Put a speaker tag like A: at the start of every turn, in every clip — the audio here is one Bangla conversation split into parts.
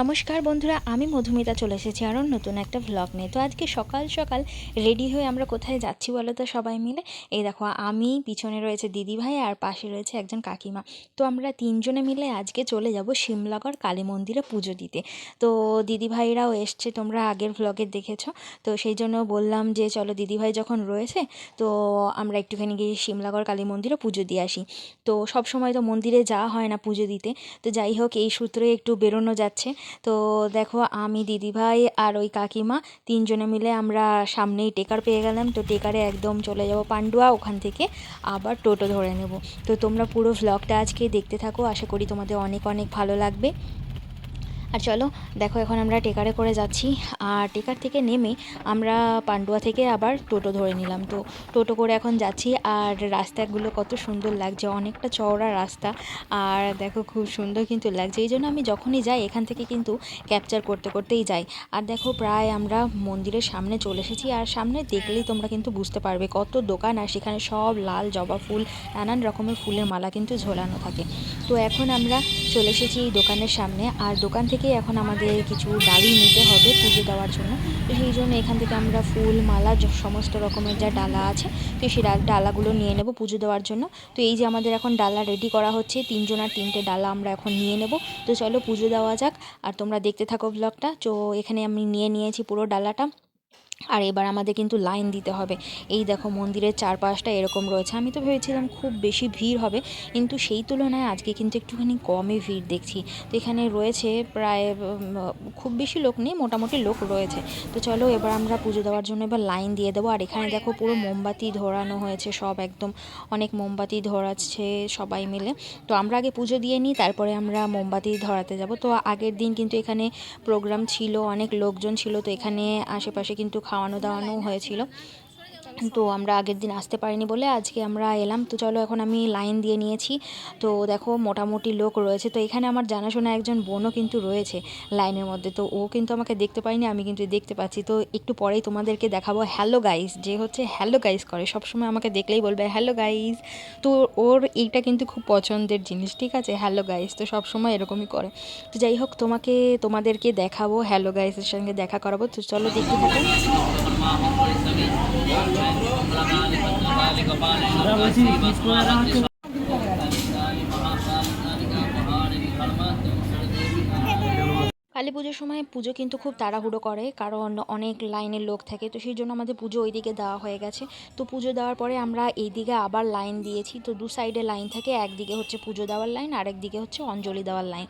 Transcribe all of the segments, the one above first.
A: নমস্কার বন্ধুরা, আমি মধুমিতা চলে এসেছি আরও নতুন একটা ভ্লগ নিয়ে। তো আজকে সকাল সকাল রেডি হয়ে আমরা কোথায় যাচ্ছি বলো তো সবাই মিলে? এই দেখো, আমি, পিছনে রয়েছে দিদিভাই আর পাশে রয়েছে একজন কাকিমা। তো আমরা তিনজনে মিলে আজকে চলে যাব শিমলাগড় কালী মন্দিরে পুজো দিতে। তো দিদিভাইরাও এসছে, তোমরা আগের ভ্লগে দেখেছ। তো সেই জন্য বললাম যে, চলো দিদিভাই যখন রয়েছে, তো আমরা একটুখানি গিয়ে শিমলাগড় কালী মন্দিরে পুজো দিয়ে আসি। তো সব সময় তো মন্দিরে যাওয়া হয় না পুজো দিতে। তো যাই হোক, এই সূত্রে একটু বেরোনো যাচ্ছে। তো দেখো আমি, দিদিভাই আর ওই কাকিমা তিনজনে মিলে আমরা সামনেই টেকার পেয়ে গেলাম। তো টেকারে একদম চলে যাব পান্ডুয়া, ওখান থেকে আবার টোটো ধরে নেব। তো তোমরা পুরো ভ্লগটা আজকে দেখতে থাকো। আশা করি তোমাদের অনেক অনেক ভালো লাগবে। আর চলো, দেখো এখন আমরা টেকারে করে যাচ্ছি। আর টেকার থেকে নেমে আমরা পান্ডুয়া থেকে আবার টোটো ধরে নিলাম। তো টোটো করে এখন যাচ্ছি। আর রাস্তাগুলো কত সুন্দর লাগছে, অনেকটা চওড়া রাস্তা। আর দেখো খুব সুন্দর কিন্তু লাগছে। এই জন্য আমি যখনই যাই, এখান থেকে কিন্তু ক্যাপচার করতে করতেই যাই। আর দেখো প্রায় আমরা মন্দিরের সামনে চলে এসেছি। আর সামনে দেখলেই তোমরা কিন্তু বুঝতে পারবে কত দোকান। আর সেখানে সব লাল জবা ফুল, নানান রকমের ফুলের মালা কিন্তু ঝোলানো থাকে। তো এখন আমরা চলে এসেছি এই দোকানের সামনে। আর দোকান থেকে এখন আমাদের কিছু ডালি নিতে হবে পুজো দেওয়ার জন্য। তো সেই জন্য এখান থেকে আমরা ফুল, মালা সমস্ত রকমের যা ডালা আছে, তো সেই ডালাগুলো নিয়ে নেব পুজো দেওয়ার জন্য। তো এই যে আমাদের এখন ডালা রেডি করা হচ্ছে তিনজন আর তিনটে ডালা আমরা এখন নিয়ে নেব। তো চলো পুজো দেওয়া যাক, আর তোমরা দেখতে থাকো ব্লগটা তো এখানে আমি নিয়ে নিয়েছি পুরো ডালাটা। আর এবার আমাদের কিন্তু লাইন দিতে হবে। এই দেখো মন্দিরের চারপাশটা এরকম রয়েছে। আমি তো ভেবেছিলাম খুব বেশি ভিড় হবে, কিন্তু সেই তুলনায় আজকে কিন্তু একটুখানি কমই ভিড় দেখছি। তো এখানে রয়েছে প্রায় খুব বেশি লোক নেই, মোটামুটি লোক রয়েছে। তো চলো এবার আমরা পুজো দেওয়ার জন্য এবার লাইন দিয়ে দেবো। আর এখানে দেখো পুরো মোমবাতি ধরানো হয়েছে, সব একদম অনেক মোমবাতি ধরাচ্ছে সবাই মিলে। তো আমরা আগে পুজো দিয়ে নিই, তারপরে আমরা মোমবাতি ধরাতে যাব। তো আগের দিন কিন্তু এখানে প্রোগ্রাম ছিল, অনেক লোকজন ছিল। তো এখানে আশেপাশে কিন্তু খাওয়ানো দাওয়ানোও হয়েছিল। তো আমরা আগের দিন আসতে পারিনি বলে আজকে আমরা এলাম। তো চলো এখন আমি লাইন দিয়ে নিয়েছি। তো দেখো মোটামুটি লোক রয়েছে। তো এখানে আমার জানাশোনা একজন বোনও কিন্তু রয়েছে লাইনের মধ্যে। তো ও কিন্তু আমাকে দেখতে পাইনি আমি কিন্তু দেখতে পাচ্ছি। তো একটু পরেই তোমাদেরকে দেখাবো। হ্যালো গাইস, যে হচ্ছে হ্যালো গাইস করে। সবসময় আমাকে দেখলেই বলবে, হ্যালো গাইস। তো ওর এইটা কিন্তু খুব পছন্দের জিনিস, ঠিক আছে? হ্যালো গাইস, তো সবসময় এরকমই করে। তো যাই হোক, তোমাকে, তোমাদেরকে দেখাবো, হ্যালো গাইসের সঙ্গে দেখা করাবো। তো চলো দেখতে থাকো। কালী পুজোর সময় পুজো কিন্তু খুব তাড়াহুড়ো করে, কারণ অনেক লাইনের লোক থাকে, তো সেই জন্য আমাদের পুজো ওইদিকে দেওয়া হয়ে গেছে। তো পুজো দেওয়ার পরে আমরা এই দিকে আবার লাইন দিয়েছি, তো দু সাইডে লাইন থাকে, একদিকে হচ্ছে পুজো দেওয়ার লাইন আর একদিকে হচ্ছে অঞ্জলি দেওয়ার লাইন।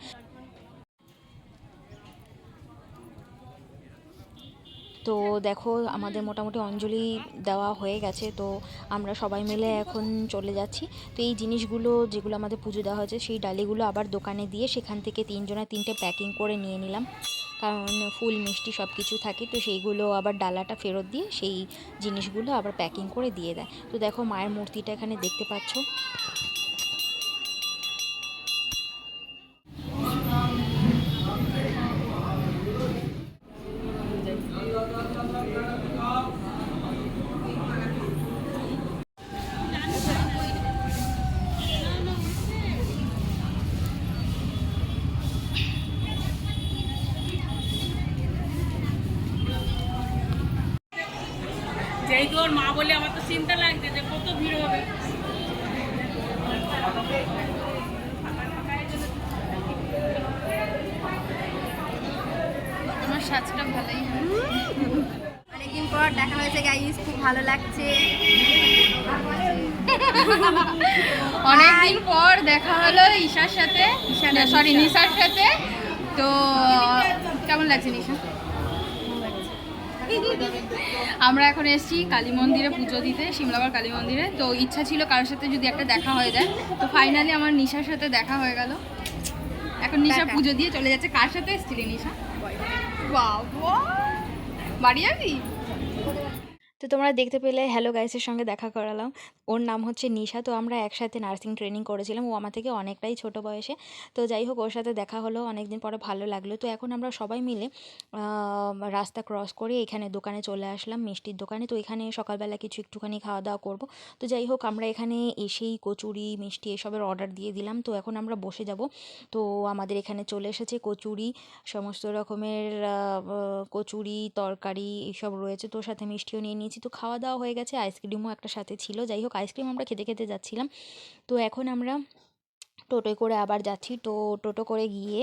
A: তো দেখো, আমাদের মোটামুটি অঞ্জলি দেওয়া হয়ে গেছে, তো আমরা সবাই মিলে এখন চলে যাচ্ছি। তো এই জিনিসগুলো যেগুলো আমাদের পুজো দেওয়া হয়েছে, সেই ডালিগুলো আবার দোকানে দিয়ে সেখান থেকে তিনজনে তিনটে প্যাকিং করে নিয়ে নিলাম। কারণ ফুল, মিষ্টি সব কিছু থাকে, তো সেইগুলো আবার ডালাটা ফেরত দিয়ে সেই জিনিসগুলো আবার প্যাকিং করে দিয়ে দেয়। তো দেখো, মায়ের মূর্তিটা এখানে দেখতে পাচ্ছ।
B: যেহেতু ওর মা বলে আমার তো চিন্তা লাগছে যে কত ভিড় হবে।
C: তোমার সাজটা ভালোই অনেকদিন পর দেখা হয়েছে গাইস খুব ভালো লাগছে।
D: অনেকদিন পর দেখা হলো ঈশার সাথে
C: ঈশা।
D: সরি নিশার সাথে। তো কেমন লাগছে নিশা? আমরা এখন এসেছি কালী মন্দিরে পুজো দিতে সিমলাবার কালী মন্দিরে। তো ইচ্ছা ছিল কারোর সাথে যদি একটা দেখা হয়ে যায় তো ফাইনালি আমার নিশার সাথে দেখা হয়ে গেল। এখন নিশা পুজো দিয়ে চলে যাচ্ছে। কার সাথে এসেছিলি নিশা? বাবা বাড়ি যাবি?
A: তো তোমরা দেখতে পেলে হ্যালো গাইসের সঙ্গে দেখা করালাম। ওর নাম হচ্ছে নিশা। তো আমরা একসাথে নার্সিং ট্রেনিং করেছিলাম। ও আমার থেকে অনেকটাই ছোট বয়সে। তো যাই হোক, ওর সাথে দেখা হলো। অনেকদিন পরে ভালো লাগল। তো এখন আমরা সবাই মিলে রাস্তা ক্রস করে এখানে দোকানে চলে আসলাম, মিষ্টির দোকানে। তো এখানে সকালবেলা কিছু একটুখানি খাওয়া দাওয়া করব। তো যাই হোক, আমরা এখানে এসেই কচুরি, মিষ্টি এসবের অর্ডার দিয়ে দিলাম। তো এখন আমরা বসে যাব। তো আমাদের এখানে চলে এসেছে কচুরি। সমস্ত রকমের কচুরি, তরকারি এইসব রয়েছে। তো সাথে মিষ্টিও নিয়ে নিয়েছি তো খাওয়া দাওয়া হয়ে গেছে আইসক্রিমও একটা সাথে ছিল। যাই হোক আইসক্রিম আমরা খেতে খেতে যাচ্ছিলাম। তো এখন আমরা টোটোয় করে আবার যাচ্ছি। তো টোটো করে গিয়ে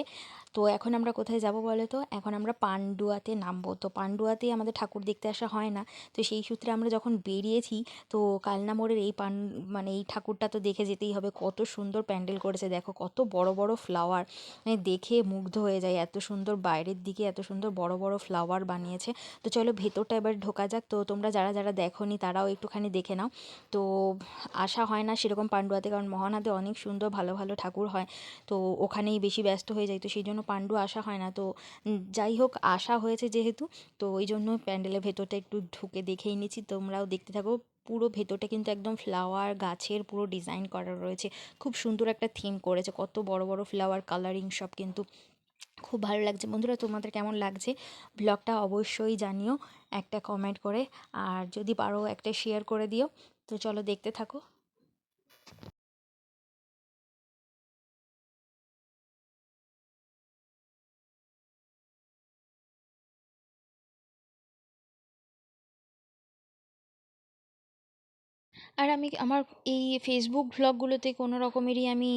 A: তো এখন আমরা কোথায় যাব বলে তো? এখন আমরা পান্ডুয়াতে নামবো। তো পান্ডুয়াতে আমাদের ঠাকুর দেখতে আসা হয় না। তো সেই সূত্রে আমরা যখন বেরিয়েছি, তো কালনা মোড়ের এই পান মানে এই ঠাকুরটা তো দেখে যেতেই হবে। কত সুন্দর প্যান্ডেল করেছে। দেখো কত বড় বড় ফ্লাওয়ার মানে দেখে মুগ্ধ হয়ে যায়। এত সুন্দর বাইরের দিকে এত সুন্দর বড় বড় ফ্লাওয়ার বানিয়েছে। তো চলো ভেতরটা এবার ঢোকা যাক। তো তোমরা যারা যারা দেখোনি, তারাও একটুখানি দেখে নাও। তো আসা হয় না সেরকম পান্ডুয়াতে। কারণ মহানাতে অনেক সুন্দর ভালো ভালো ঠাকুর হয়। তো ওখানেই বেশি ব্যস্ত হয়ে যায়। তো সেই জন্য পাণ্ডু আসা হয় না। তো যাই হোক আসা হয়েছে যেহেতু, তো ওই জন্য প্যান্ডেলের ভেতরটা একটু ঢুকে দেখেই নিচ্ছি। তোমরাও দেখতে থাকো, পুরো ভেতরটা কিন্তু একদম ফ্লাওয়ার গাছের পুরো ডিজাইন করা রয়েছে। খুব সুন্দর একটা থিম করেছে, কত বড় বড় ফ্লাওয়ার কালারিং সব কিন্তু খুব ভালো লাগছে। বন্ধুরা, তোমাদের কেমন লাগছে? ব্লগটা অবশ্যই জানিও, একটা কমেন্ট করে। আর যদি পারো, একটা শেয়ার করে দিও। তো চলো, দেখতে থাকো। আর আমি আমার এই ফেসবুক ভ্লগগুলোতে কোনো রকমেরই আমি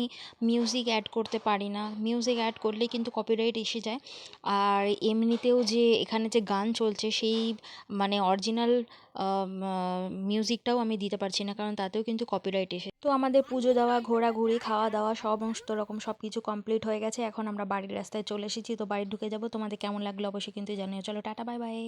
A: মিউজিক অ্যাড করতে পারি না। মিউজিক অ্যাড করলে কিন্তু কপিরাইট এসে যায়। আর এমনিতেও যে এখানে যে গান চলছে, সেই মানে অরিজিনাল মিউজিকটাও আমি দিতে পারছি না, কারণ তাতেও কিন্তু কপিরাইট এসে তো আমাদের পুজো দেওয়া, ঘোরাঘুরি, খাওয়া দাওয়া সমস্ত রকম সব কিছু কমপ্লিট হয়ে গেছে। এখন আমরা বাড়ির রাস্তায় চলে এসেছি, তো বাড়ি ঢুকে যাব। তোমাদের কেমন লাগল অবশ্যই কিন্তু জানিও। চলো, টাটা বাই বাই